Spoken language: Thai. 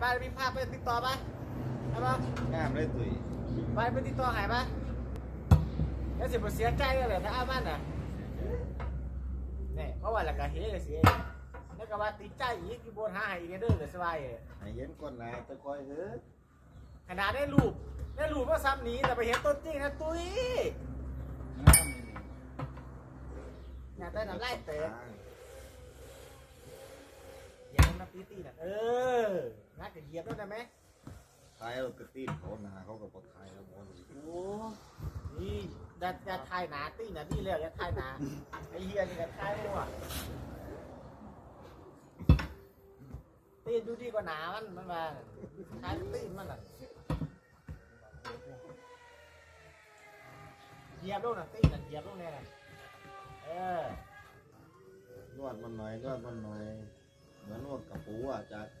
ไปมีภาพไปติดต่อไปใช่ปะงามเลยตุ้ยไปไปติดต่อหายปะแล้วสิบเสียใจเลยถ้าอามันน่ะเนี่ยเพราะว่าหลักกะเฮ้เลยเสียแล้วก็ว่าติดใจอีกที่บนหาให้อีกเด้อเลยสบายเลยให้เห็นก้นหนาตะกอยเฮ้ยขนาดได้รูปได้รูปว่าซ้ำนี้แต่ไปเห็นต้นจริงนะตุ้ยงามนี่อยากได้น้ำไล่เตะทางอย่าให้มาตีตีน่ะเอองัดกับเหยียบแล้วได้ไหมท้ายเอากระตีนเขาหนาเขาก็ปลดท้ายแล้วมอนโอ้นี่อย่าอย่าทายหนาตีน่ะนี่เรียกอย่าทายหนาไอ้เฮียนี่ก็ทายมั่วตีนดูดีกว่าหนามันมันมาทายตีนมันน่ะเหยียบลงน่ะตีนน่ะเหยียบลงเนี่ยน่ะเออนวดมันหน่อยนวดมันหน่อยเหมื อนนวดกับปูอ่ะจัดรู้จักไหม เ